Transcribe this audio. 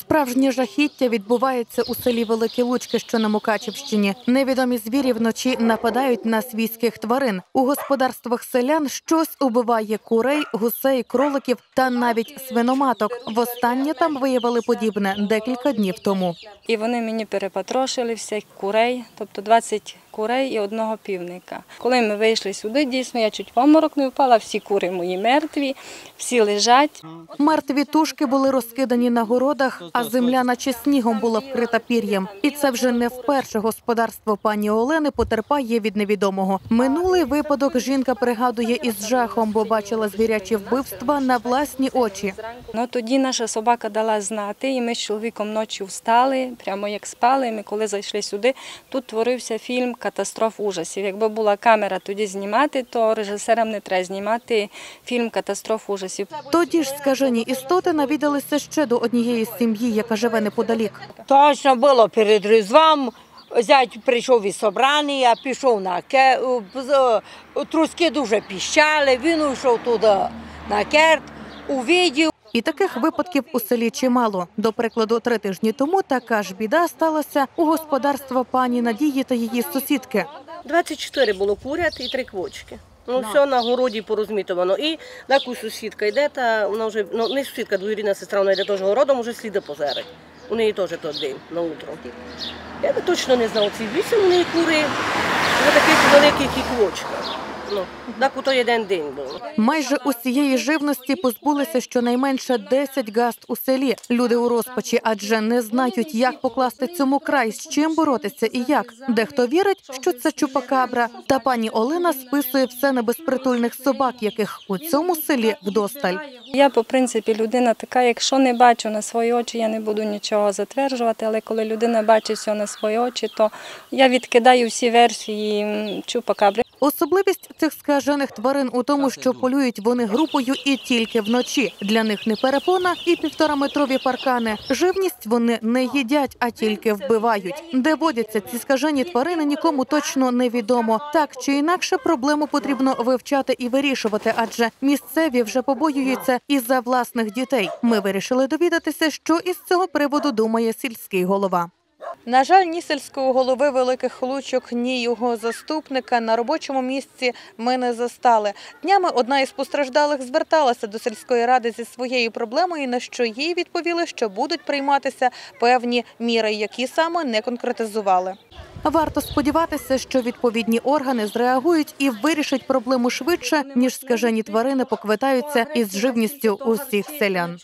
Справжнє жахіття відбувається у селі Великі Лучки, що на Мукачівщині. Невідомі звірі вночі нападають на свійських тварин. У господарствах селян щось убиває курей, гусей, кроликів та навіть свиноматок. Востаннє там виявили подібне декілька днів тому. І вони мені перепатрошили всіх курей, тобто 20 курей і одного півника. Коли ми вийшли сюди, дійсно я чуть в обморок не впала, всі кури мої мертві, всі лежать. Мертві тушки були розкидані на городах, а земля, наче снігом, була вкрита пір'ям. І це вже не вперше господарство пані Олени потерпає від невідомого. Минулий випадок жінка пригадує із жахом, бо бачила звірячі вбивства на власні очі. Ну тоді наша собака дала знати, і ми з чоловіком ночі встали, прямо як спали. Ми коли зайшли сюди, тут творився фільм Катастроф ужасів. Якби була камера тоді знімати, то режисерам не треба знімати фільм Катастроф ужасів. Тоді ж скажені істоти навідалися ще до однієї сім'ї, яка живе неподалік. Точно було перед Різдвом. Зять прийшов із собрання, я пішов на ке... труски дуже піщали, він йшов туди на керт, увидів. І таких випадків у селі чимало. До прикладу, три тижні тому така ж біда сталася у господарства пані Надії та її сусідки. 24 було курят і три квочки. Ну, все на городі порозмітовано. І таку сусідка йде, та вона вже, ну не сусідка, двоюрідна сестра, вона йде теж городом, вже сліди позерить. У неї теж той день на утро. Я би точно не знав, ці вісім у неї кури, вже таких великих і квочка. Ну, так у той один день був. Майже усієї живності позбулися щонайменше 10 гаст у селі. Люди у розпачі, адже не знають, як покласти цьому край, з чим боротися і як. Дехто вірить, що це чупакабра. Та пані Олена списує все на безпритульних собак, яких у цьому селі вдосталь. Я, по принципі, людина така, якщо не бачу на свої очі, я не буду нічого затверджувати, але коли людина бачить все на свої очі, то я відкидаю всі версії чупакабри. Особливість цих скажених тварин у тому, що полюють вони групою і тільки вночі. Для них не перепона і півтораметрові паркани. Живність вони не їдять, а тільки вбивають. Де водяться ці скажені тварини, нікому точно невідомо. Так чи інакше, проблему потрібно вивчати і вирішувати, адже місцеві вже побоюються і за власних дітей. Ми вирішили довідатися, що із цього приводу думає сільський голова. На жаль, ні сільського голови великих лучок, ні його заступника на робочому місці ми не застали. Днями одна із постраждалих зверталася до сільської ради зі своєю проблемою, на що їй відповіли, що будуть прийматися певні міри, які саме не конкретизували. Варто сподіватися, що відповідні органи зреагують і вирішать проблему швидше, ніж скажені тварини поквитаються із живністю усіх селян.